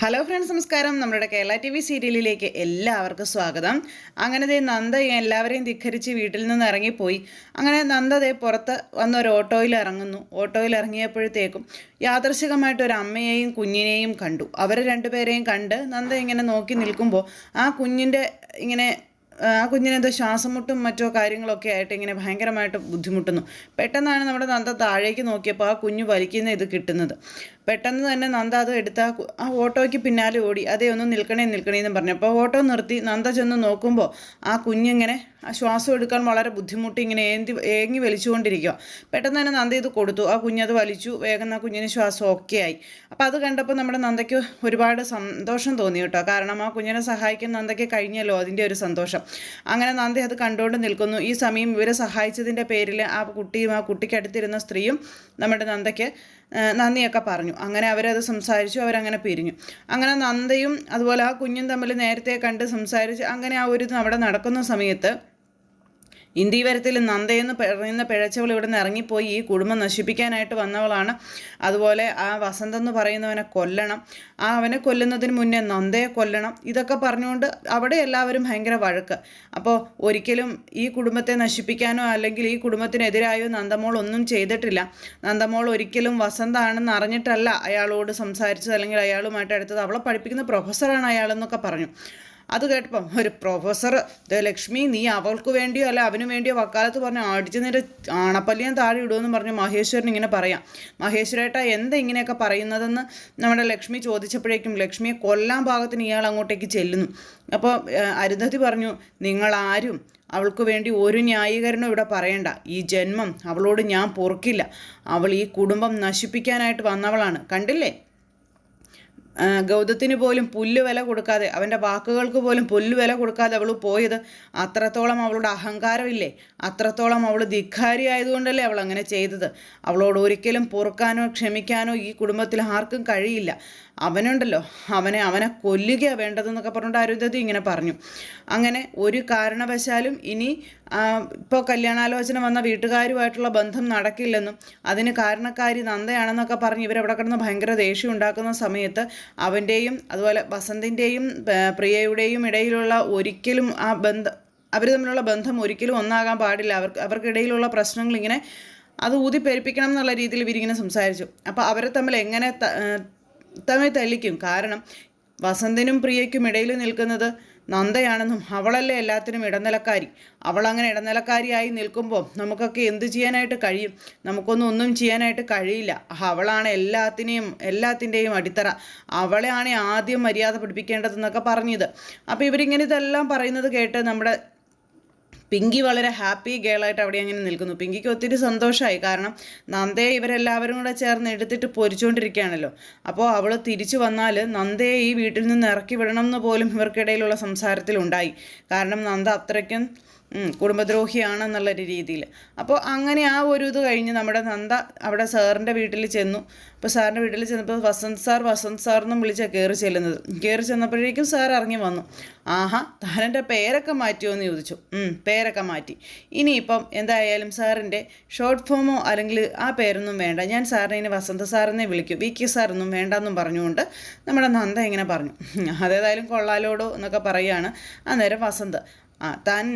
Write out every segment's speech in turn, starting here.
Hello friends നമസ്കാരം. നമ്മുടെ Kerala T V സീരിയലിലേക്ക് എല്ലാവർക്കും സ്വാഗതം. അങ്ങനെ ദേ നന്ദ എല്ലാവരെയും ധിഖരിച്ച് വീട്ടിൽ നിന്ന് ഇറങ്ങിപ്പോയി. അങ്ങനെ നന്ദ ദേ പുറത്ത് വന്ന ഒരു ഓട്ടോയിൽ ഇറങ്ങുന്നു. ഓട്ടോയിൽ ഇറങ്ങിയപ്പോഴത്തേക്കും യാദർശികമായിട്ട് ഒരു അമ്മയെയും കുഞ്ഞിനെയും കണ്ടു. അവരെ രണ്ടുപേരെയും കണ്ട് നന്ദ ഇങ്ങനെ നോക്കി നിൽക്കുമ്പോൾ ആ കുഞ്ഞിന്റെ ഇങ്ങനെ ആ കുഞ്ഞിനെന്തോ ശ്വാസം മുട്ടും മറ്റോ കാര്യങ്ങളൊക്കെ ആയിട്ട് ഇങ്ങനെ ഭയങ്കരമായിട്ട് ബുദ്ധിമുട്ടുന്നു. പെട്ടെന്നാണ് നമ്മുടെ നന്ദ താഴേക്ക് നോക്കിയപ്പോൾ ആ കുഞ്ഞ് വലിക്കുന്ന ഇത് കിട്ടുന്നത്. പെട്ടെന്ന് തന്നെ നന്ദ അത് എടുത്ത ആ ഓട്ടോയ്ക്ക് പിന്നാലെ ഓടി. അതേ ഒന്ന് നിൽക്കണേ നിൽക്കണേ എന്ന് പറഞ്ഞു. അപ്പോൾ ഓട്ടോ നിർത്തി നന്ദ ചെന്ന് നോക്കുമ്പോൾ ആ കുഞ്ഞിങ്ങനെ ആ ശ്വാസം എടുക്കാൻ വളരെ ബുദ്ധിമുട്ടി ഇങ്ങനെ ഏന്തി ഏങ്ങി വലിച്ചുകൊണ്ടിരിക്കുക പെട്ടെന്ന് തന്നെ നന്ദ ഇത് കൊടുത്തു. ആ കുഞ്ഞത് വലിച്ചു. വേഗം ആ കുഞ്ഞിന് ശ്വാസം ഓക്കെ ആയി. അപ്പോൾ അത് കണ്ടപ്പോൾ നമ്മുടെ നന്ദയ്ക്ക് ഒരുപാട് സന്തോഷം തോന്നി കേട്ടോ. കാരണം ആ കുഞ്ഞിനെ സഹായിക്കാൻ നന്ദയ്ക്ക് കഴിഞ്ഞല്ലോ അതിന്റെ ഒരു സന്തോഷം. അങ്ങനെ നന്ദി അത് കണ്ടുകൊണ്ട് നിൽക്കുന്നു. ഈ സമയം ഇവരെ സഹായിച്ചതിന്റെ പേരിൽ ആ കുട്ടിയും ആ കുട്ടിക്കടുത്തിരുന്ന സ്ത്രീയും നമ്മുടെ നന്ദയ്ക്ക് നന്ദിയൊക്കെ പറഞ്ഞു. അങ്ങനെ അവരത് സംസാരിച്ചു അവരങ്ങനെ പിരിഞ്ഞു. അങ്ങനെ നന്ദയും അതുപോലെ ആ കുഞ്ഞും തമ്മിൽ നേരത്തെ കണ്ട് സംസാരിച്ച് അങ്ങനെ ആ ഒരു അവിടെ നടക്കുന്ന സമയത്ത് ഇന്ത്യവരത്തിൽ നന്ദയെന്ന് പറയുന്ന പിഴച്ചവൾ ഇവിടെ നിന്ന് ഇറങ്ങിപ്പോയി ഈ കുടുംബം നശിപ്പിക്കാനായിട്ട് വന്നവളാണ്. അതുപോലെ ആ വസന്ത് എന്ന് പറയുന്നവനെ കൊല്ലണം. ആ അവനെ കൊല്ലുന്നതിന് മുന്നേ നന്ദയെ കൊല്ലണം. ഇതൊക്കെ പറഞ്ഞുകൊണ്ട് അവിടെ എല്ലാവരും ഭയങ്കര വഴക്ക്. അപ്പോൾ ഒരിക്കലും ഈ കുടുംബത്തെ നശിപ്പിക്കാനോ അല്ലെങ്കിൽ ഈ കുടുംബത്തിനെതിരായോ നന്ദമോൾ ഒന്നും ചെയ്തിട്ടില്ല. നന്ദമോൾ ഒരിക്കലും വസന്താണെന്ന് അറിഞ്ഞിട്ടല്ല അയാളോട് സംസാരിച്ചത് അല്ലെങ്കിൽ അയാളുമായിട്ട് അടുത്തത്. അവളെ പഠിപ്പിക്കുന്ന പ്രൊഫസറാണ് അയാളെന്നൊക്കെ പറഞ്ഞു. അത് കേട്ടപ്പം ഒരു പ്രൊഫസർ ലക്ഷ്മി നീ അവൾക്ക് വേണ്ടിയോ അല്ല അവന് വേണ്ടിയോ വക്കാലത്ത് പറഞ്ഞ് അടിച്ചു നിന്റെ ആണപ്പല്ലിയും താഴെ ഇടുമെന്ന് പറഞ്ഞ് മഹേശ്വരൻ ഇങ്ങനെ പറയാം. മഹേശ്വരേട്ട എന്താ ഇങ്ങനെയൊക്കെ പറയുന്നതെന്ന് നമ്മുടെ ലക്ഷ്മി ചോദിച്ചപ്പോഴേക്കും ലക്ഷ്മിയെ കൊല്ലാൻ ഭാഗത്തിന് ഇയാൾ അങ്ങോട്ടേക്ക് ചെല്ലുന്നു. അപ്പോൾ അരുന്ധതി പറഞ്ഞു നിങ്ങളാരും അവൾക്ക് വേണ്ടി ഒരു ന്യായീകരണം ഇവിടെ പറയണ്ട. ഈ ജന്മം അവളോട് ഞാൻ പൊറുക്കില്ല. അവൾ ഈ കുടുംബം നശിപ്പിക്കാനായിട്ട് വന്നവളാണ്. കണ്ടില്ലേ? ഗൗതത്തിന് പോലും പുല്ല് വില കൊടുക്കാതെ അവന്റെ വാക്കുകൾക്ക് പോലും പുല്ല് വില കൊടുക്കാതെ അവൾ പോയത് അത്രത്തോളം അവളുടെ അഹങ്കാരമില്ലേ? അത്രത്തോളം അവൾ ധിക്കാരി ആയതുകൊണ്ടല്ലേ അവൾ അങ്ങനെ ചെയ്തത്? അവളോട് ഒരിക്കലും പൊറുക്കാനോ ക്ഷമിക്കാനോ ഈ കുടുംബത്തിൽ ആർക്കും കഴിയില്ല. അവനുണ്ടല്ലോ. അവനെ അവനെ കൊല്ലുക വേണ്ടതെന്നൊക്കെ പറഞ്ഞുകൊണ്ട് അരുന്ധതി ഇങ്ങനെ പറഞ്ഞു. അങ്ങനെ ഒരു കാരണവശാലും ഇനി ഇപ്പോൾ കല്യാണാലോചന വന്ന വീട്ടുകാരുമായിട്ടുള്ള ബന്ധം നടക്കില്ലെന്നും അതിന് കാരണക്കാരി നന്ദയാണെന്നൊക്കെ പറഞ്ഞ് ഇവരവിടെ കിടന്ന് ഭയങ്കര ദേഷ്യം ഉണ്ടാക്കുന്ന സമയത്ത് അവന്റെയും അതുപോലെ വസന്തിന്റെയും പ്രിയയുടെയും ഇടയിലുള്ള ഒരിക്കലും ആ ബന്ധം അവർ തമ്മിലുള്ള ബന്ധം ഒരിക്കലും ഒന്നാകാൻ പാടില്ല. അവർക്ക് അവർക്കിടയിലുള്ള പ്രശ്നങ്ങൾ ഇങ്ങനെ അത് ഊതിപ്പെരിപ്പിക്കണം എന്നുള്ള രീതിയിൽ ഇവരിങ്ങനെ സംസാരിച്ചു. അപ്പോൾ അവരെ തമ്മിൽ എങ്ങനെ തമ്മിൽ കാരണം വസന്തനും പ്രിയയ്ക്കും ഇടയിൽ നിൽക്കുന്നത് നന്ദയാണെന്നും അവളല്ലേ എല്ലാത്തിനും ഇടനിലക്കാരി. അവളങ്ങനെ ഇടനിലക്കാരിയായി നിൽക്കുമ്പോൾ നമുക്കൊക്കെ എന്ത് ചെയ്യാനായിട്ട് കഴിയും? നമുക്കൊന്നും ഒന്നും ചെയ്യാനായിട്ട് കഴിയില്ല. അവളാണ് എല്ലാത്തിനെയും എല്ലാത്തിന്റെയും അടിത്തറ. അവളെയാണ് ആദ്യം മര്യാദ പഠിപ്പിക്കേണ്ടതെന്നൊക്കെ പറഞ്ഞത്. അപ്പോൾ ഇവരിങ്ങനെ ഇതെല്ലാം പറയുന്നത് കേട്ട് നമ്മുടെ പിങ്കി വളരെ ഹാപ്പി ഗേളായിട്ട് അവിടെ അങ്ങനെ നിൽക്കുന്നു. പിങ്കിക്ക് ഒത്തിരി സന്തോഷമായി. കാരണം നന്ദയെ ഇവരെല്ലാവരും കൂടെ ചേർന്ന് എടുത്തിട്ട് പൊരിച്ചുകൊണ്ടിരിക്കുകയാണല്ലോ അപ്പോൾ അവൾ തിരിച്ചു വന്നാൽ നന്ദയെ ഈ വീട്ടിൽ നിന്ന് ഇറക്കി വിടണം എന്ന് പോലും ഇവർക്കിടയിലുള്ള സംസാരത്തിലുണ്ടായി. കാരണം നന്ദ അത്രയ്ക്കും കുടുംബദ്രോഹിയാണെന്നുള്ള ഒരു രീതിയിൽ. അപ്പോൾ അങ്ങനെ ആ ഒരു ഇത് കഴിഞ്ഞ് നമ്മുടെ നന്ദ അവിടെ സാറിന്റെ വീട്ടിൽ ചെന്നു. അപ്പോൾ സാറിന്റെ വീട്ടിൽ ചെന്നപ്പോൾ വസന്ത് സാർ വസന്ത് സാർ എന്നും വിളിച്ചാണ് കയറി ചെല്ലുന്നത്. കയറി ചെന്നപ്പോഴേക്കും സാർ ഇറങ്ങി വന്നു. ആഹാ താനെന്റെ പേരൊക്കെ മാറ്റിയോ എന്ന് ചോദിച്ചു പേരൊക്കെ മാറ്റി. ഇനിയിപ്പം എന്തായാലും സാറിന്റെ ഷോർട്ട് ഫോമോ അല്ലെങ്കിൽ ആ പേരൊന്നും വേണ്ട. ഞാൻ സാറിനെ ഇനി വസന്ത സാറിനെ വിളിക്കും. വി കെ സാറൊന്നും വേണ്ടെന്നും പറഞ്ഞുകൊണ്ട് നമ്മുടെ നന്ദ ഇങ്ങനെ പറഞ്ഞു. അതേതായാലും കൊള്ളാലോടോ എന്നൊക്കെ പറയുകയാണ് അന്നേരം വസന്ത് ആ താൻ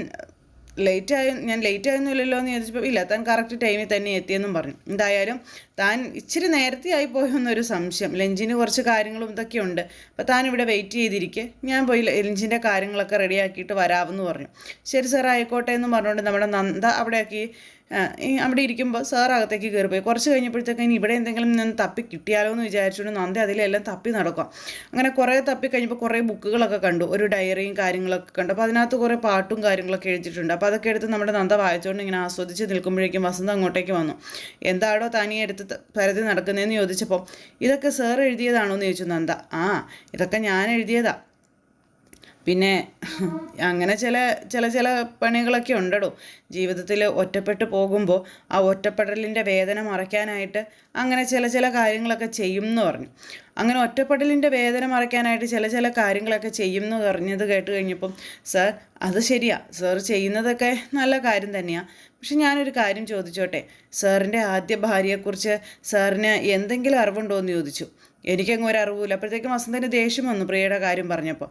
ലേറ്റ് ആയ ഞാൻ ലേറ്റ് ആയൊന്നുമില്ലല്ലോ എന്ന് ചോദിച്ചപ്പോൾ ഇല്ല താൻ കറക്റ്റ് ടൈമിൽ തന്നെ എത്തിയെന്നും പറഞ്ഞു. എന്തായാലും താൻ ഇച്ചിരി നേരത്തെ ആയി പോയോ എന്നൊരു സംശയം. ലഞ്ചിന് കുറച്ച് കാര്യങ്ങളും ഇതൊക്കെ ഉണ്ട്. അപ്പോൾ താൻ ഇവിടെ വെയിറ്റ് ചെയ്തിരിക്കെ. ഞാൻ പോയി ലഞ്ചിന്റെ കാര്യങ്ങളൊക്കെ റെഡിയാക്കിയിട്ട് വരാമെന്ന് പറഞ്ഞു. ശരി സാർ ആയിക്കോട്ടെ എന്ന് പറഞ്ഞുകൊണ്ട് നമ്മുടെ നന്ദ അവിടെയാക്കി അവിടെ ഇരിക്കുമ്പോൾ സാർ അകത്തേക്ക് കയറിപ്പോയി കുറച്ച് കഴിഞ്ഞപ്പോഴത്തേക്ക് ഇനി ഇവിടെ എന്തെങ്കിലും നിന്ന് തപ്പി കിട്ടിയാലോ എന്ന് വിചാരിച്ചുകൊണ്ട് നന്ദ അതിലെല്ലാം തപ്പി നടക്കാം അങ്ങനെ കുറേ തപ്പി കഴിഞ്ഞപ്പോൾ കുറേ ബുക്കുകളൊക്കെ കണ്ടു. ഒരു ഡയറിയും കാര്യങ്ങളൊക്കെ കണ്ടു. അപ്പോൾ അതിനകത്ത് കുറേ പാട്ടും കാര്യങ്ങളൊക്കെ എഴുതിയിട്ടുണ്ട്. അപ്പോൾ അതൊക്കെ എടുത്ത് നമ്മുടെ നന്ദ വായിച്ചുകൊണ്ട് ഇങ്ങനെ ആസ്വദിച്ച് നിൽക്കുമ്പോഴേക്കും വസന്ത അങ്ങോട്ടേക്ക് വന്നു. എന്താണോ താനീ എടുത്ത് ത- പരതി നടക്കുന്നതെന്ന് ചോദിച്ചപ്പോൾ ഇതൊക്കെ സാർ എഴുതിയതാണോ എന്ന് ചോദിച്ചു നന്ദ. ആ ഇതൊക്കെ ഞാൻ എഴുതിയതാ. പിന്നെ അങ്ങനെ ചില ചില ചില പണികളൊക്കെ ഉണ്ടടോ. ജീവിതത്തിൽ ഒറ്റപ്പെട്ട് പോകുമ്പോൾ ആ ഒറ്റപ്പെടലിന്റെ വേദന മറയ്ക്കാനായിട്ട് അങ്ങനെ ചില ചില കാര്യങ്ങളൊക്കെ ചെയ്യും എന്ന് പറഞ്ഞു. അങ്ങനെ ഒറ്റപ്പെടലിന്റെ വേദന മറയ്ക്കാനായിട്ട് ചില ചില കാര്യങ്ങളൊക്കെ ചെയ്യും എന്ന് പറഞ്ഞത് കേട്ട് കഴിഞ്ഞപ്പം സാർ അത് ശരിയാ. സാർ ചെയ്യുന്നതൊക്കെ നല്ല കാര്യം തന്നെയാണ് പക്ഷെ ഞാനൊരു കാര്യം ചോദിച്ചോട്ടെ? സാറിന്റെ ആദ്യ ഭാര്യയെക്കുറിച്ച് സാറിന് എന്തെങ്കിലും അറിവുണ്ടോ എന്ന് ചോദിച്ചു. എനിക്കങ്ങ് ഒരു അറിവില്ല അപ്പോഴത്തേക്കും വസന്തന് ദേഷ്യം വന്നു പ്രിയയുടെ കാര്യം പറഞ്ഞപ്പോൾ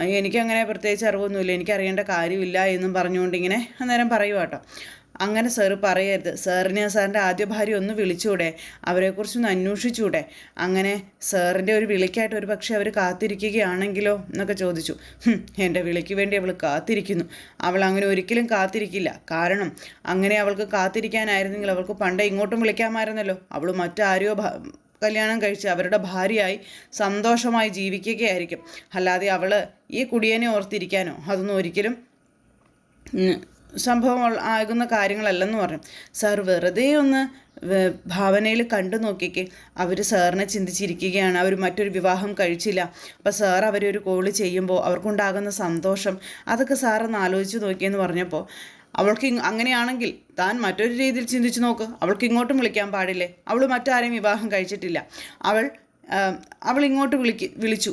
എനിക്കങ്ങനെ പ്രത്യേകിച്ച് അറിവൊന്നുമില്ല. എനിക്കറിയേണ്ട കാര്യമില്ല എന്നും പറഞ്ഞുകൊണ്ട് ഇങ്ങനെ അന്നേരം പറയുക കേട്ടോ അങ്ങനെ സാറ് പറയരുത്. സാറിന് സാറിന്റെ ആദ്യ ഭാര്യ ഒന്ന് വിളിച്ചൂടെ? അവരെക്കുറിച്ചൊന്ന് അന്വേഷിച്ചൂടെ? അങ്ങനെ സാറിന്റെ ഒരു വിളിക്കായിട്ട് ഒരു പക്ഷേ അവർ കാത്തിരിക്കുകയാണെങ്കിലോ എന്നൊക്കെ ചോദിച്ചു. "ഹും, എന്റെ വിളിക്ക് വേണ്ടി അവൾ കാത്തിരിക്കുന്നു. അവൾ അങ്ങനെ ഒരിക്കലും കാത്തിരിക്കില്ല. കാരണം അങ്ങനെ അവൾക്ക് കാത്തിരിക്കാനായിരുന്നെങ്കിൽ അവൾക്ക് പണ്ടേ ഇങ്ങോട്ടും വിളിക്കാമായിരുന്നല്ലോ. അവൾ മറ്റാരെയോ ഭ- കല്യാണം കഴിച്ച് അവരുടെ ഭാര്യയായി സന്തോഷമായി ജീവിക്കുകയായിരിക്കും. അല്ലാതെ അവൾ ഈ കുടിയനെ ഓർത്തിരിക്കാനോ? അതൊന്നും ഒരിക്കലും സംഭവം ആകുന്ന കാര്യങ്ങളല്ലെന്ന് പറഞ്ഞു. സാർ വെറുതെ ഒന്ന് ഭാവനയിൽ കണ്ടു നോക്കിക്ക്. അവർ സാറിനെ ചിന്തിച്ചിരിക്കുകയാണ്. അവർ മറ്റൊരു വിവാഹം കഴിച്ചില്ല. അപ്പോൾ സാർ അവരൊരു കോൾ ചെയ്യുമ്പോൾ അവർക്കുണ്ടാകുന്ന സന്തോഷം അതൊക്കെ സാറൊന്ന് ആലോചിച്ച് നോക്കിയെന്ന് പറഞ്ഞപ്പോൾ അവൾക്ക് അങ്ങനെയാണെങ്കിൽ താൻ മറ്റൊരു രീതിയിൽ ചിന്തിച്ചു നോക്ക്. അവൾക്ക് ഇങ്ങോട്ടും വിളിക്കാൻ പാടില്ലേ? അവൾ മറ്റാരെയും വിവാഹം കഴിച്ചിട്ടില്ല. അവൾ അവൾ ഇങ്ങോട്ട് വിളിക്ക് വിളിച്ചു.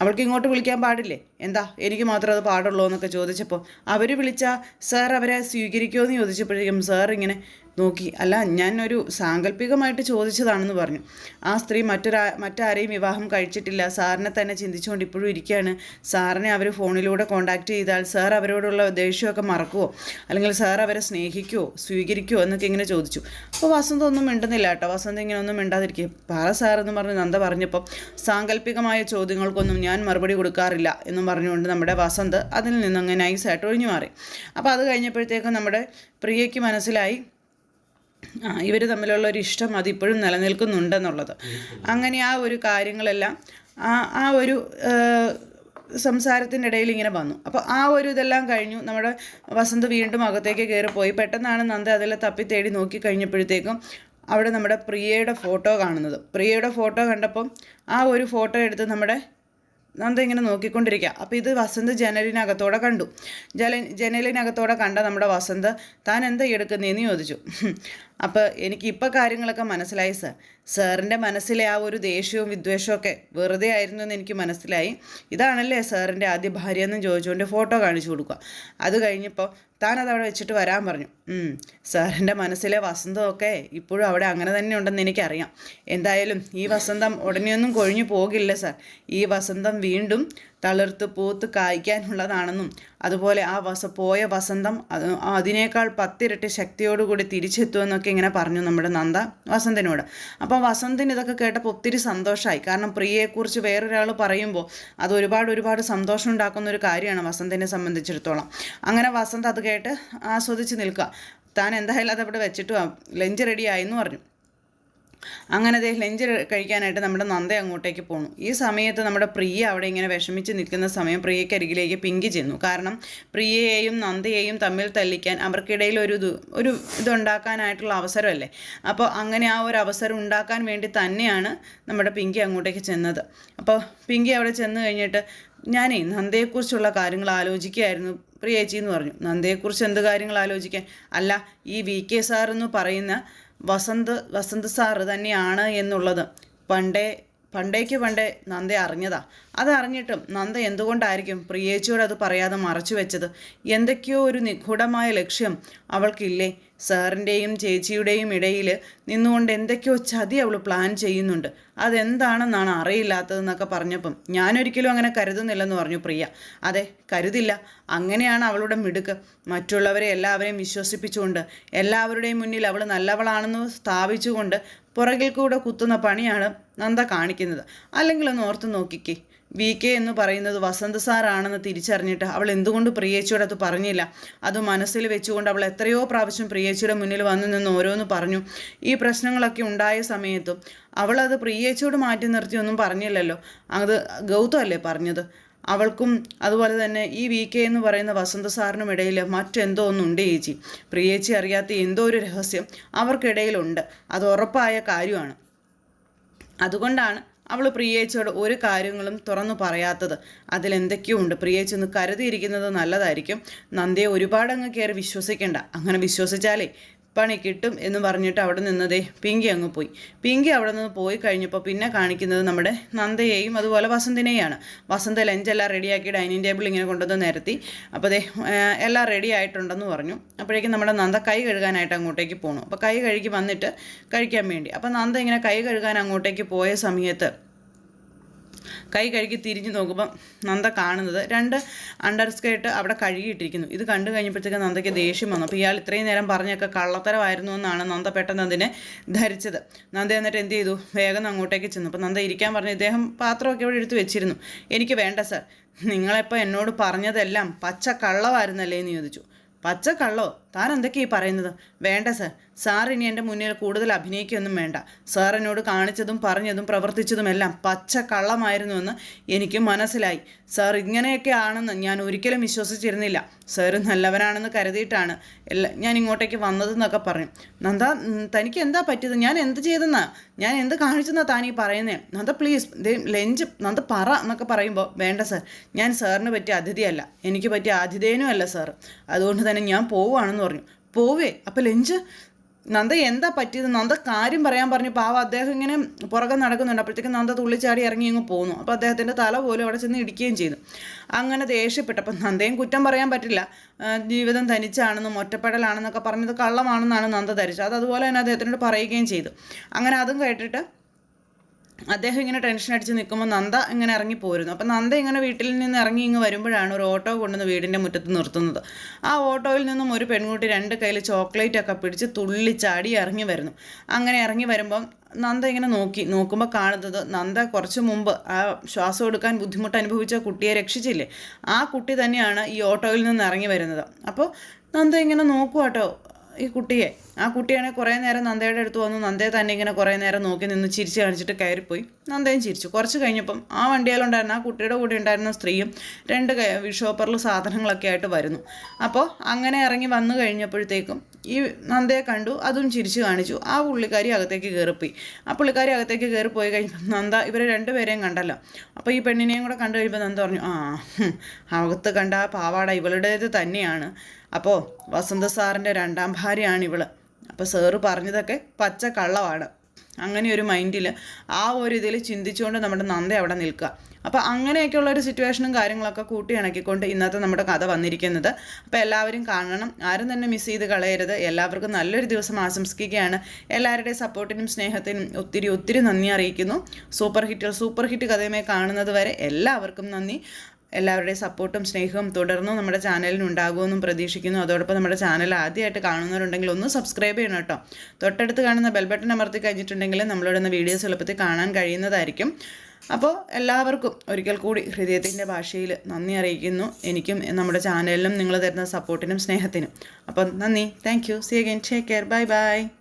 അവൾക്ക് ഇങ്ങോട്ട് വിളിക്കാൻ പാടില്ലേ? എന്താ? എനിക്ക് മാത്രം അത് പാടുള്ളൂ എന്നൊക്കെ ചോദിച്ചപ്പോൾ അവർ വിളിച്ചാൽ സാർ അവരെ സ്വീകരിക്കുമോ എന്ന് ചോദിച്ചപ്പോഴേക്കും സാർ ഇങ്ങനെ നോക്കി. അല്ല ഞാനൊരു സാങ്കല്പികമായിട്ട് ചോദിച്ചതാണെന്ന് പറഞ്ഞു. ആ സ്ത്രീ മറ്റൊരാ മറ്റാരെയും വിവാഹം കഴിച്ചിട്ടില്ല. സാറിനെ തന്നെ ചിന്തിച്ചുകൊണ്ട് ഇപ്പോഴും ഇരിക്കുകയാണ്. സാറിനെ അവർ ഫോണിലൂടെ കോൺടാക്റ്റ് ചെയ്താൽ സാർ അവരോടുള്ള ദേഷ്യമൊക്കെ മറക്കുമോ അല്ലെങ്കിൽ സാർ അവരെ സ്നേഹിക്കുമോ സ്വീകരിക്കുമോ എന്നൊക്കെ ഇങ്ങനെ ചോദിച്ചു. അപ്പോൾ വസന്ത ഒന്നും മിണ്ടുന്നില്ല കേട്ടോ. വസന്ത ഇങ്ങനെ ഒന്നും മിണ്ടാതിരിക്കുക പറ സാർ എന്ന് പറഞ്ഞ് നന്ദ പറഞ്ഞപ്പം സാങ്കല്പികമായ ചോദ്യങ്ങൾക്കൊന്നും ഞാൻ മറുപടി കൊടുക്കാറില്ല എന്നും പറഞ്ഞുകൊണ്ട് നമ്മുടെ വസന്ത് അതിൽ നിന്നങ്ങനെ നൈസായിട്ട് ഒഴിഞ്ഞു മാറി. അപ്പോൾ അത് കഴിഞ്ഞപ്പോഴത്തേക്കും നമ്മുടെ പ്രിയയ്ക്ക് മനസ്സിലായി. ആ ഇവർ തമ്മിലുള്ള ഒരു ഇഷ്ടം അതിപ്പോഴും നിലനിൽക്കുന്നുണ്ടെന്നുള്ളത്. അങ്ങനെ ആ ഒരു കാര്യങ്ങളെല്ലാം ആ ആ ഒരു സംസാരത്തിന്റെ ഇടയിൽ ഇങ്ങനെ വന്നു. അപ്പോൾ ആ ഒരു ഇതെല്ലാം കഴിഞ്ഞു. നമ്മുടെ വസന്ത് വീണ്ടും അകത്തേക്ക് കയറിപ്പോയി. പെട്ടെന്നാണ് നന്ദ അതെല്ലാം തപ്പി തേടി നോക്കി കഴിഞ്ഞപ്പോഴത്തേക്കും അവിടെ നമ്മുടെ പ്രിയയുടെ ഫോട്ടോ കാണുന്നത്. പ്രിയയുടെ ഫോട്ടോ കണ്ടപ്പം ആ ഒരു ഫോട്ടോ എടുത്ത് നമ്മുടെ നന്ദ ഇങ്ങനെ നോക്കിക്കൊണ്ടിരിക്കുക അപ്പോൾ ഇത് വസന്ത് ജനലിനകത്തോടെ കണ്ടു. ജല ജനലിനകത്തോടെ കണ്ട നമ്മുടെ വസന്ത് താൻ എന്താ എടുക്കുന്നതെന്ന് ചോദിച്ചു. അപ്പോൾ എനിക്ക് ഇപ്പോൾ കാര്യങ്ങളൊക്കെ മനസ്സിലായി സർ. സാറിന്റെ മനസ്സിലെ ആ ഒരു ദേഷ്യവും വിദ്വേഷവും ഒക്കെ വെറുതെ ആയിരുന്നു എന്ന് എനിക്ക് മനസ്സിലായി. ഇതാണല്ലേ സാറിന്റെ ആദ്യ ഭാര്യ എന്ന് ചോദിച്ചുകൊണ്ട് ഫോട്ടോ കാണിച്ചു കൊടുക്കുക. അത് കഴിഞ്ഞപ്പോൾ താൻ അത് അവിടെ വെച്ചിട്ട് വരാൻ പറഞ്ഞു. സാറിന്റെ മനസ്സിലെ വസന്തമൊക്കെ ഇപ്പോഴും അവിടെ അങ്ങനെ തന്നെ ഉണ്ടെന്ന് എനിക്കറിയാം. എന്തായാലും ഈ വസന്തം ഉടനെയൊന്നും കൊഴിഞ്ഞു പോകില്ല സാർ. ഈ വസന്തം വീണ്ടും തളിർത്ത് പൂത്ത് കായ്ക്കാനുള്ളതാണെന്നും അതുപോലെ ആ വസ പോയ വസന്തം അത് അതിനേക്കാൾ പത്തിരട്ടി ശക്തിയോടുകൂടി തിരിച്ചെത്തുമെന്നൊക്കെ ഇങ്ങനെ പറഞ്ഞു നമ്മുടെ നന്ദ വസന്തനോട്. അപ്പോൾ വസന്തിന് ഇതൊക്കെ കേട്ടപ്പോൾ ഒത്തിരി സന്തോഷമായി കാരണം പ്രിയയെക്കുറിച്ച് വേറൊരാൾ പറയുമ്പോൾ അത് ഒരുപാട് ഒരുപാട് സന്തോഷം ഉണ്ടാക്കുന്ന ഒരു കാര്യമാണ് വസന്തിനെ സംബന്ധിച്ചിടത്തോളം. അങ്ങനെ വസന്ത് അത് കേട്ട് ആസ്വദിച്ച് നിൽക്കുക. താൻ എന്തായാലും അത് അവിടെ വെച്ചിട്ട്. ലഞ്ച് റെഡിയായി എന്ന് പറഞ്ഞു. അങ്ങനെ അദ്ദേഹം ലഞ്ച് കഴിക്കാനായിട്ട് നമ്മുടെ നന്ദ അങ്ങോട്ടേക്ക് പോണു. ഈ സമയത്ത് നമ്മുടെ പ്രിയ അവിടെ ഇങ്ങനെ വിഷമിച്ച് നിൽക്കുന്ന സമയം പ്രിയയ്ക്ക് അരികിലേക്ക് പിങ്കി ചെന്നു. കാരണം പ്രിയയെയും നന്ദയെയും തമ്മിൽ തല്ലിക്കാൻ അവർക്കിടയിൽ ഒരു ഒരു ഇതുണ്ടാക്കാനായിട്ടുള്ള അവസരമല്ലേ? അപ്പോൾ അങ്ങനെ ആ ഒരു അവസരം ഉണ്ടാക്കാൻ വേണ്ടി തന്നെയാണ് നമ്മുടെ പിങ്കി അങ്ങോട്ടേക്ക് ചെന്നത്. അപ്പോൾ പിങ്കി അവിടെ ചെന്ന് കഴിഞ്ഞിട്ട് ഞാനേ നന്ദയെക്കുറിച്ചുള്ള കാര്യങ്ങൾ ആലോചിക്കുകയായിരുന്നു പ്രിയേച്ചി എന്ന് പറഞ്ഞു. നന്ദയെക്കുറിച്ച് എന്ത് കാര്യങ്ങൾ ആലോചിക്കാൻ? അല്ല ഈ വി കെ സാർ എന്ന് പറയുന്ന വസന്ത് വസന്ത് സാറ് തന്നെയാണ് എന്നുള്ളത്. പണ്ടേ പണ്ടേക്ക് പണ്ടേ നന്ദ അറിഞ്ഞതാ. അതറിഞ്ഞിട്ടും നന്ദ എന്തുകൊണ്ടായിരിക്കും പ്രിയേച്ചിയോട് അത് പറയാതെ മറച്ചു വെച്ചത്? എന്തൊക്കെയോ ഒരു നിഗൂഢമായ ലക്ഷ്യം അവൾക്കില്ലേ? സാറിന്റെയും ചേച്ചിയുടെയും ഇടയിൽ നിന്നുകൊണ്ട് എന്തൊക്കെയോ ചതി അവൾ പ്ലാൻ ചെയ്യുന്നുണ്ട്. അതെന്താണെന്നാണ് അറിയില്ലാത്തതെന്നൊക്കെ പറഞ്ഞപ്പം ഞാനൊരിക്കലും അങ്ങനെ കരുതുന്നില്ലെന്ന് പറഞ്ഞു പ്രിയ. അതെ കരുതില്ല. അങ്ങനെയാണ് അവളുടെ മിടുക്ക്. മറ്റുള്ളവരെ എല്ലാവരെയും വിശ്വസിപ്പിച്ചുകൊണ്ട് എല്ലാവരുടെയും മുന്നിൽ അവൾ നല്ലവളാണെന്ന് സ്ഥാപിച്ചുകൊണ്ട് പുറകിൽ കൂടെ കുത്തുന്ന പണിയാണ് നന്ദ കാണിക്കുന്നത്. അല്ലെങ്കിൽ ഒന്ന് ഓർത്ത് നോക്കിക്കേ. വി കെ എന്ന് പറയുന്നത് വസന്ത് സാറാണെന്ന് തിരിച്ചറിഞ്ഞിട്ട് അവൾ എന്തുകൊണ്ട് പ്രിയേച്ചിയോട് അത് പറഞ്ഞില്ല? അത് മനസ്സിൽ വെച്ചുകൊണ്ട് അവൾ എത്രയോ പ്രാവശ്യം പ്രിയേച്ചിയുടെ മുന്നിൽ വന്നു നിന്ന് ഓരോന്ന് പറഞ്ഞു. ഈ പ്രശ്നങ്ങളൊക്കെ ഉണ്ടായ സമയത്തും അവൾ അത് പ്രിയേച്ചിയോട് മാറ്റി നിർത്തിയൊന്നും പറഞ്ഞില്ലല്ലോ. അത് ഗൗതം അല്ലേ പറഞ്ഞത്? അവൾക്കും അതുപോലെ തന്നെ ഈ വി കെ എന്ന് പറയുന്ന വസന്ത സാറിനും ഇടയിൽ മറ്റെന്തോ ഒന്നുണ്ട് ചേച്ചി. പ്രിയേച്ചി അറിയാത്ത എന്തോ ഒരു രഹസ്യം അവർക്കിടയിലുണ്ട്. അത് ഉറപ്പായ കാര്യമാണ്. അതുകൊണ്ടാണ് അവൾ പ്രിയേച്ചിയോട് ഒരു കാര്യങ്ങളും തുറന്നു പറയാത്തത്. അതിലെന്തൊക്കെയോ ഉണ്ട്. പ്രിയേച്ചി ഒന്ന് കരുതിയിരിക്കുന്നത് നല്ലതായിരിക്കും. നന്ദിയെ ഒരുപാട് അങ്ങ് കയറി വിശ്വസിക്കേണ്ട. അങ്ങനെ വിശ്വസിച്ചാലേ പണി കിട്ടും എന്ന് പറഞ്ഞിട്ട് അവിടെ നിന്നതേ പിങ്കി അങ്ങ് പോയി. പിങ്കി അവിടെ നിന്ന് പോയി കഴിഞ്ഞപ്പോൾ പിന്നെ കാണിക്കുന്നത് നമ്മുടെ നന്ദയെയും അതുപോലെ വസന്തിനെയാണ്. വസന്ത ലഞ്ചെല്ലാം റെഡിയാക്കി ഡൈനിങ് ടേബിൾ ഇങ്ങനെ കൊണ്ടുവന്ന് നിരത്തി. അപ്പോൾ ദേ എല്ലാം റെഡി ആയിട്ടുണ്ടെന്ന് പറഞ്ഞു. അപ്പോഴേക്കും നമ്മുടെ നന്ദ കൈ കഴുകാനായിട്ട് അങ്ങോട്ടേക്ക് പോകണം അപ്പോൾ കൈ കഴുകി വന്നിട്ട് കഴിക്കാൻ വേണ്ടി. അപ്പോൾ നന്ദ ഇങ്ങനെ കൈ കഴുകാൻ അങ്ങോട്ടേക്ക് പോയ സമയത്ത് കൈ കഴുകി തിരിഞ്ഞ് നോക്കുമ്പോൾ നന്ദ കാണുന്നത്. രണ്ട് അണ്ടർ സ്കേർട്ട് അവിടെ കഴുകിയിട്ടിരിക്കുന്നു. ഇത് കണ്ടു കഴിഞ്ഞപ്പോഴത്തേക്ക് നന്ദയ്ക്ക് ദേഷ്യം വന്നു. അപ്പോൾ ഇയാൾ ഇത്രയും നേരം പറഞ്ഞൊക്കെ കള്ളത്തരമായിരുന്നു എന്നാണ് നന്ദ പെട്ടെന്ന് അതിനെ ധരിച്ചത്. നന്ദ എന്നിട്ട് എന്ത് ചെയ്തു? വേഗം അങ്ങോട്ടേക്ക് ചെന്നു. അപ്പോൾ നന്ദ ഇരിക്കാൻ പറഞ്ഞു ഇദ്ദേഹം പാത്രമൊക്കെ ഇവിടെ എടുത്ത് വെച്ചിരുന്നു. എനിക്ക് വേണ്ട സർ. നിങ്ങളെപ്പോൾ എന്നോട് പറഞ്ഞതെല്ലാം പച്ച കള്ളമായിരുന്നല്ലേ എന്ന് ചോദിച്ചു. പച്ച കള്ളോ താൻ എന്തൊക്കെയാണ് ഈ പറയുന്നത്? വേണ്ട സർ. സാർ ഇനി എന്റെ മുന്നിൽ കൂടുതൽ അഭിനയിക്കൊന്നും വേണ്ട. സാർ എന്നോട് കാണിച്ചതും പറഞ്ഞതും പ്രവർത്തിച്ചതുമെല്ലാം പച്ച കള്ളമായിരുന്നുവെന്ന് എനിക്ക് മനസ്സിലായി. സാർ ഇങ്ങനെയൊക്കെ ആണെന്ന് ഞാൻ ഒരിക്കലും വിശ്വസിച്ചിരുന്നില്ല. സാർ നല്ലവനാണെന്ന് കരുതിയിട്ടാണ് എല്ലാ ഞാൻ ഇങ്ങോട്ടേക്ക് വന്നതെന്നൊക്കെ പറഞ്ഞു. നന്ദ തനിക്ക് എന്താ പറ്റിയത്? ഞാൻ എന്ത് ചെയ്തെന്നാ? ഞാൻ എന്ത് കാണിച്ചെന്നാ ഈ പറയുന്നേ? നന്ദ പ്ലീസ് ലഞ്ച് നന്ദ പറ എന്നൊക്കെ പറയുമ്പോൾ വേണ്ട സാർ ഞാൻ സാറിന് പറ്റിയ അതിഥിയല്ല. എനിക്ക് പറ്റിയ ആതിഥേയനും അല്ല സാർ. അതുകൊണ്ട് തന്നെ ഞാൻ പോവുകയാണെന്ന് പറഞ്ഞു. പോവേ? അപ്പോൾ ലഞ്ച്? നന്ദ എന്താ പറ്റിയത്? നന്ദ കാര്യം പറയാൻ പറഞ്ഞു. പാവ അദ്ദേഹം ഇങ്ങനെ പുറകെ നടക്കുന്നുണ്ട്. അപ്പോഴത്തേക്കും നന്ദ തുള്ളിച്ചാടി ഇറങ്ങി അങ്ങ് പോകുന്നു അപ്പോൾ അദ്ദേഹത്തിന്റെ തല പോലും അവിടെ ചെന്ന് ഇടിക്കുകയും ചെയ്തു. അങ്ങനെ ദേഷ്യപ്പെട്ടപ്പം നന്ദയും കുറ്റം പറയാൻ പറ്റില്ല. ജീവിതം തനിച്ചാണെന്നും ഒറ്റപ്പെടലാണെന്നൊക്കെ പറഞ്ഞത് കള്ളമാണെന്നാണ് നന്ദ ധരിച്ചത്. അത് അതുപോലെ തന്നെ അദ്ദേഹത്തിനോട് പറയുകയും ചെയ്തു. അങ്ങനെ അതും കേട്ടിട്ട് അദ്ദേഹം ഇങ്ങനെ ടെൻഷൻ അടിച്ച് നിൽക്കുമ്പോൾ നന്ദ ഇങ്ങനെ ഇറങ്ങി പോരുന്നു. അപ്പം നന്ദ ഇങ്ങനെ വീട്ടിൽ നിന്ന് ഇറങ്ങി ഇങ്ങ് വരുമ്പോഴാണ് ഒരു ഓട്ടോ കൊണ്ടുവന്ന് വീടിന്റെ മുറ്റത്ത് നിർത്തുന്നത്. ആ ഓട്ടോയിൽ നിന്നും ഒരു പെൺകുട്ടി രണ്ട് കയ്യിൽ ചോക്ലേറ്റ് ഒക്കെ പിടിച്ച് തുള്ളിച്ചാടി ഇറങ്ങി വരുന്നു. അങ്ങനെ ഇറങ്ങി വരുമ്പം നന്ദ ഇങ്ങനെ നോക്കി നോക്കുമ്പോൾ കാണുന്നത് നന്ദ കുറച്ച് മുമ്പ് ആ ശ്വാസം എടുക്കാൻ ബുദ്ധിമുട്ട് അനുഭവിച്ച കുട്ടിയെ രക്ഷിച്ചില്ലേ? ആ കുട്ടി തന്നെയാണ് ഈ ഓട്ടോയിൽ നിന്ന് ഇറങ്ങി വരുന്നത്. അപ്പോൾ നന്ദ ഇങ്ങനെ നോക്കുവാട്ടോ. ഈ കുട്ടിയെ. ആ കുട്ടിയാണെങ്കിൽ കുറേ നേരം നന്ദയുടെ അടുത്ത് വന്നു. നന്ദയെ തന്നെ ഇങ്ങനെ കുറേ നേരം നോക്കി നിന്ന് ചിരിച്ച് കാണിച്ചിട്ട് കയറിപ്പോയി. നന്ദയും ചിരിച്ചു. കുറച്ച് കഴിഞ്ഞപ്പം ആ വണ്ടിയിലുണ്ടായിരുന്ന ആ കുട്ടിയുടെ കൂടെ ഉണ്ടായിരുന്ന സ്ത്രീയും രണ്ട് ഷോപ്പറിൽ സാധനങ്ങളൊക്കെ ആയിട്ട് വരുന്നു. അപ്പോൾ അങ്ങനെ ഇറങ്ങി വന്നു കഴിഞ്ഞപ്പോഴത്തേക്കും ഈ നന്ദയെ കണ്ടു. അതും ചിരിച്ച് കാണിച്ചു. ആ പുള്ളിക്കാരി അകത്തേക്ക് കയറിപ്പോയി. ആ പുള്ളിക്കാരി അകത്തേക്ക് പോയി കഴിഞ്ഞപ്പോൾ നന്ദ ഇവരെ രണ്ടുപേരെയും കണ്ടല്ലോ. അപ്പോൾ ഈ പെണ്ണിനെയും കൂടെ കണ്ടു കഴിയുമ്പോൾ നന്ദ പറഞ്ഞു ആ അകത്ത് കണ്ട ആ പാവാട ഇവളുടേത് തന്നെയാണ്. അപ്പോൾ വസന്ത സാറിന്റെ രണ്ടാം ഭാര്യയാണ് ഇവൾ. അപ്പോൾ സാറ് പറഞ്ഞതൊക്കെ പച്ച കള്ളമാണ് അങ്ങനെ ഒരു മൈൻഡിൽ ആ ഒരു ഇതിൽ ചിന്തിച്ചുകൊണ്ട് നമ്മുടെ നന്ദ അവിടെ നിൽക്കുക. അപ്പോൾ അങ്ങനെയൊക്കെയുള്ള ഒരു സിറ്റുവേഷനും കാര്യങ്ങളൊക്കെ കൂട്ടി ഇണക്കിക്കൊണ്ട് ഇന്നത്തെ നമ്മുടെ കഥ വന്നിരിക്കുന്നത്. അപ്പോൾ എല്ലാവരും കാണണം. ആരും തന്നെ മിസ് ചെയ്ത് കളയരുത്. എല്ലാവർക്കും നല്ലൊരു ദിവസം ആശംസിക്കുകയാണ്. എല്ലാവരുടെയും സപ്പോർട്ടിനും സ്നേഹത്തിനും ഒത്തിരി ഒത്തിരി നന്ദി അറിയിക്കുന്നു. സൂപ്പർ ഹിറ്റുകൾ സൂപ്പർ ഹിറ്റ് കഥയുമായി കാണുന്നത് വരെ എല്ലാവർക്കും നന്ദി. എല്ലാവരുടെയും സപ്പോർട്ടും സ്നേഹവും തുടർന്നും നമ്മുടെ ചാനലിന് ഉണ്ടാകുമെന്നും പ്രതീക്ഷിക്കുന്നു. അതോടൊപ്പം നമ്മുടെ ചാനൽ ആദ്യമായിട്ട് കാണുന്നവരുണ്ടെങ്കിൽ ഒന്ന് സബ്സ്ക്രൈബ് ചെയ്യണം കേട്ടോ. തൊട്ടടുത്ത് കാണുന്ന ബെൽ ബട്ടൺ അമർത്തി കഴിഞ്ഞിട്ടുണ്ടെങ്കിൽ നമ്മളിടുന്ന വീഡിയോസ് എളുപ്പത്തിൽ കാണാൻ കഴിയുന്നതായിരിക്കും. അപ്പോൾ എല്ലാവർക്കും ഒരിക്കൽ കൂടി ഹൃദയത്തിന്റെ ഭാഷയിൽ നന്ദി അറിയിക്കുന്നു. എനിക്കും നമ്മുടെ ചാനലിനും നിങ്ങൾ തരുന്ന സപ്പോർട്ടിനും സ്നേഹത്തിനും. അപ്പം നന്ദി. Thank you see again take care bye bye